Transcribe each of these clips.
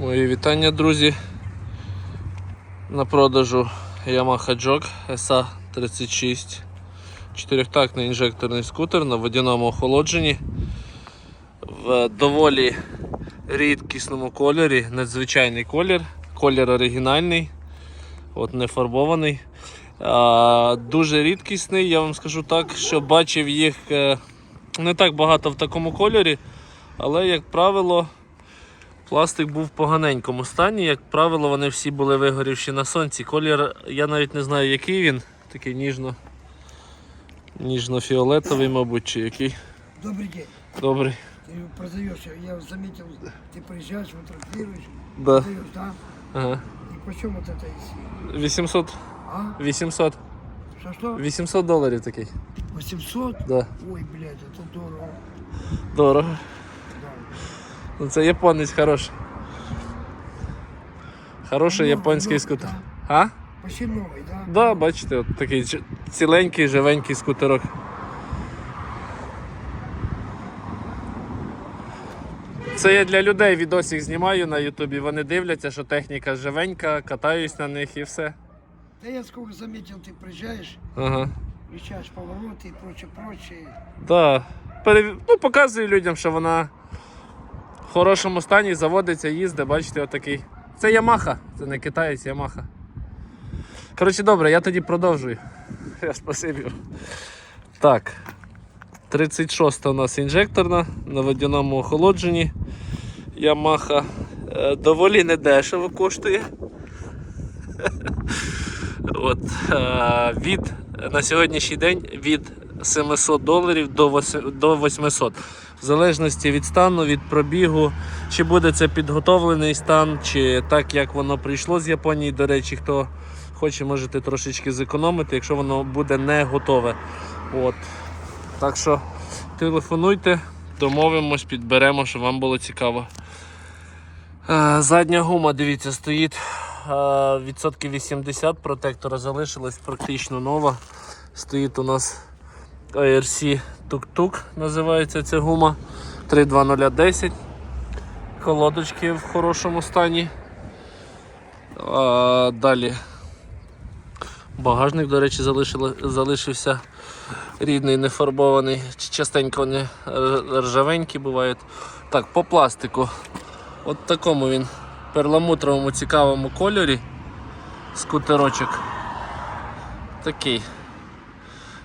Мої вітання, друзі. На продажу Yamaha Jog SA36. Чотирьохтактний інжекторний скутер на водяному охолодженні. В доволі рідкісному кольорі, надзвичайний колір. Колір оригінальний, от не фарбований. А, дуже рідкісний, я вам скажу так, що бачив їх е, не так багато в такому кольорі, але, як правило, Пластик був в поганенькому стані, як правило, вони всі були вигорівші на сонці. Колір, я навіть не знаю, який він, такий ніжно, ніжно-фіолетовий, мабуть, чи який. Добрый день. Добрий. Ты продаешь, я заметил, ты приезжаешь, фотографируешь, Да. продаешь, да? Ага. И почем вот это есть? 800. А? 800. Что, что? 800 доларів такий. 800? Да. Ой, блядь, это дорого. Дорого. Да. Ну це японець хороший. Хороший Новий, японський новий, скутер. да? А? Почти новый, да? Да, бачите, от такий ч- ціленький, живенький скутерок. Це я для людей відосик знімаю на Ютубі. Вони дивляться, що техніка живенька, катаюсь на них і все. Да я сколько заметил, ты приезжаешь, Ага. включаешь повороты и прочее, прочее. Да. Перев... Ну, показую людям, що вона в хорошому стані заводиться, їздить, бачите, отакий. Це Ямаха, це не китаєць, Ямаха. Коротше, добре, я тоді продовжую. Я спасибі. Так. 36 у нас інжекторна на водяному охолодженні. Ямаха е, доволі недешево коштує. От, е, від, на сьогоднішній день від 700 доларів до 800. В залежності від стану, від пробігу, чи буде це підготовлений стан, чи так як воно прийшло з Японії. До речі, хто хоче, можете трошечки зекономити, якщо воно буде не готове. От. Так що телефонуйте, домовимось, підберемо, щоб вам було цікаво. Е, Задня гума, дивіться, стоїть е, відсотків 80 протектора залишилась практично нова. Стоїть у нас ARC Тук-Тук, називається ця гума 32010. Колодочки в хорошому стані. А, далі. Багажник, до речі, залишили, залишився рідний, не фарбований. Частенько вони р- ржавенькі бувають. Так, по пластику. От такому він перламутровому цікавому кольорі скутерочок. Такий.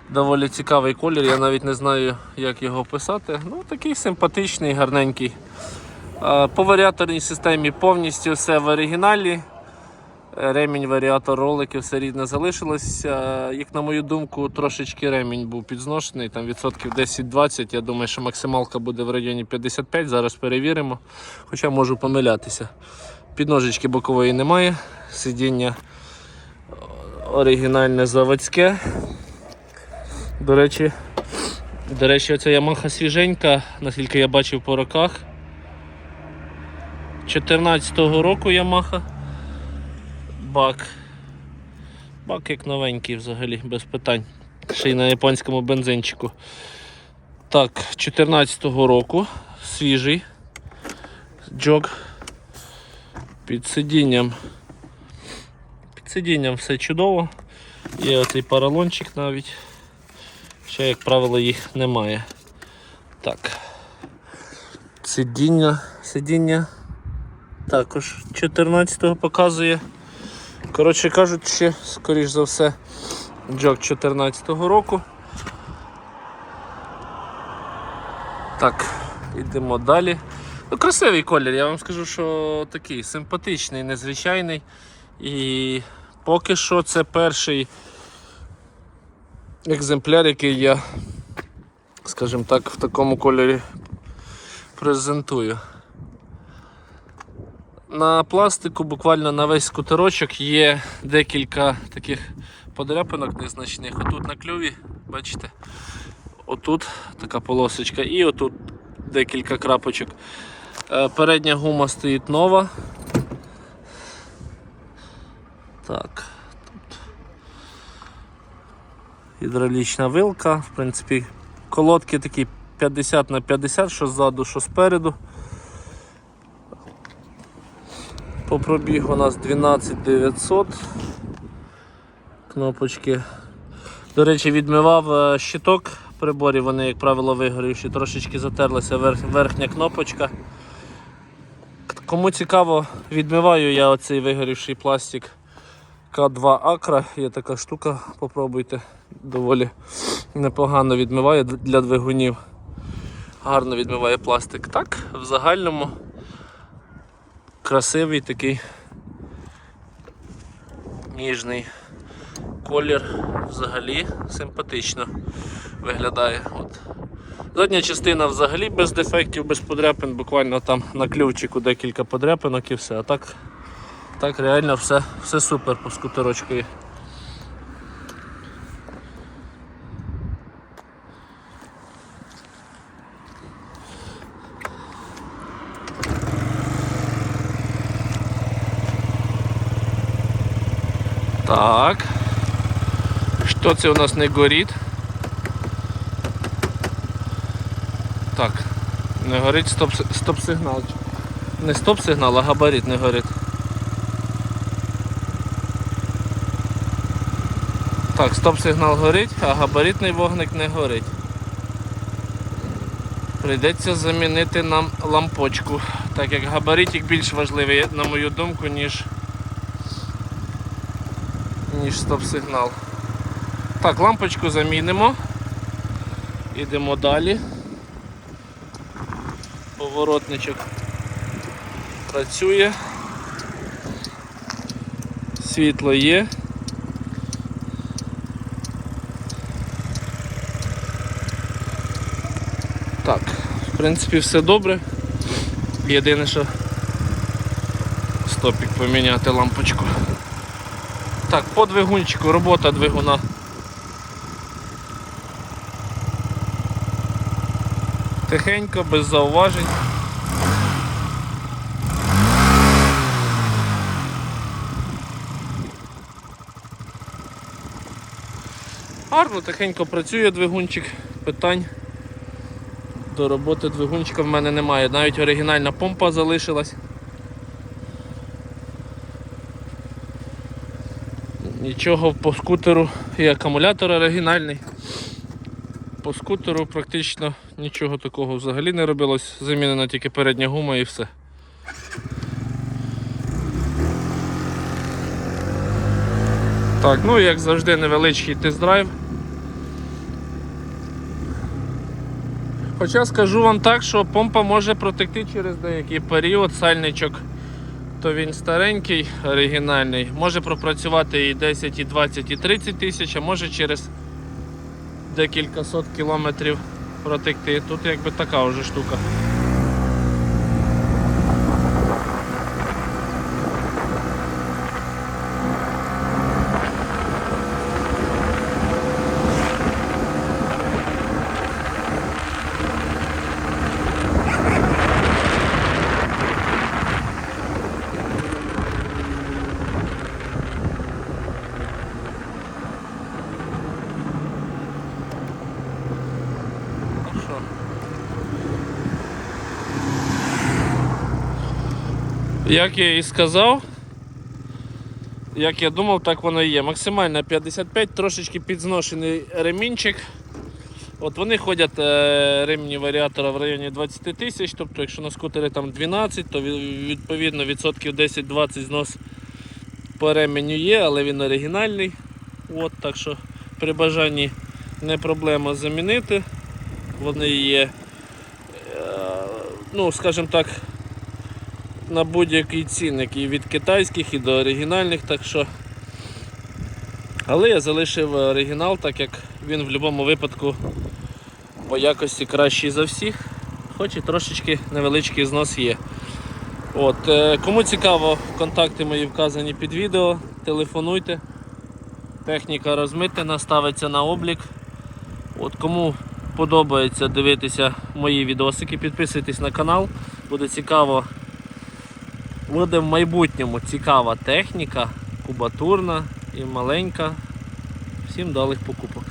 Доволі цікавий колір, я навіть не знаю, як його описати. Ну, такий симпатичний, гарненький. По варіаторній системі повністю все в оригіналі. Ремінь, варіатор, ролики, все рідне залишилось. Як на мою думку, трошечки ремінь був підзношений, там відсотків 10-20. Я думаю, що максималка буде в районі 55. Зараз перевіримо. Хоча можу помилятися. Підножечки бокової немає. Сидіння оригінальне заводське. До речі, до речі, оця Ямаха свіженька, наскільки я бачив по роках. 14-го року Ямаха. Бак. Бак як новенький взагалі, без питань. Ще й на японському бензинчику. Так, 14-го року. Свіжий. Джок. Під сидінням. Під сидінням все чудово. Є оцей паралончик навіть. Ще, як правило, їх немає. Так. Сидіння. Сидіння. Також 14-го показує. Коротше кажучи, скоріш за все, джок 14-го року. Так, йдемо далі. Ну, красивий колір, я вам скажу, що такий симпатичний, незвичайний. І поки що це перший екземпляр, який я, скажімо так, в такому кольорі презентую. На пластику буквально на весь скутерочок є декілька таких подряпинок незначних. Отут на клюві, бачите? Отут така полосочка і отут декілька крапочок. Е, Передня гума стоїть нова. Так. Тут гідравлічна вилка. В принципі, колодки такі 50 на 50, що ззаду, що спереду. По пробігу у нас 12900. Кнопочки. До речі, відмивав е, щиток приборів, вони, як правило, вигорівші, трошечки затерлася верх- верхня кнопочка. Кому цікаво, відмиваю я оцей вигорівший пластик К2 Акра. Є така штука, попробуйте. Доволі непогано відмиває для двигунів. Гарно відмиває пластик. Так, в загальному красивий такий ніжний колір взагалі симпатично виглядає. От. Задня частина взагалі без дефектів, без подряпин, буквально там на ключику декілька подряпинок і все. А так, так реально все, все супер по скутерочку. є. Так. Що це у нас не горить? Так. Не горить стоп, стоп. Не стоп сигнал, а габарит не горить. Так, стоп сигнал горить, а габаритний вогник не горить. Прийдеться замінити нам лампочку, так як габаритик більш важливий, на мою думку, ніж ніж стоп-сигнал. Так, лампочку замінимо. Йдемо далі. Поворотничок працює. Світло є. Так, в принципі, все добре. Єдине, що стопік поміняти лампочку. Так, по двигунчику, робота двигуна. Тихенько, без зауважень. Гарно, тихенько працює двигунчик, питань до роботи двигунчика в мене немає. Навіть оригінальна помпа залишилась. Нічого по скутеру і акумулятор оригінальний. По скутеру практично нічого такого взагалі не робилось. Замінена тільки передня гума і все. Так, ну як завжди невеличкий тест-драйв. Хоча скажу вам так, що помпа може протекти через деякий період, сальничок то він старенький, оригінальний, може пропрацювати і 10, і 20, і 30 тисяч, а може через декілька сот кілометрів протекти. Тут якби така вже штука. Як я і сказав, як я думав, так воно і є. Максимально 55, трошечки підзношений ремінчик. От вони ходять е, ремні варіатора в районі 20 тисяч, тобто якщо на скутері там 12, то відповідно відсотків 10-20 знос по ременю є, але він оригінальний. От, так що при бажанні не проблема замінити. Вони є, е, ну, скажімо так, на будь-який цінник і від китайських, і до оригінальних, так що. Але я залишив оригінал, так як він в будь-якому випадку по якості кращий за всіх, хоч і трошечки невеличкий знос є. От, е, Кому цікаво, контакти мої вказані під відео, телефонуйте. Техніка розмитена, ставиться на облік. От Кому подобається дивитися мої відосики, підписуйтесь на канал, буде цікаво. Буде в майбутньому цікава техніка, кубатурна і маленька. Всім далих покупок.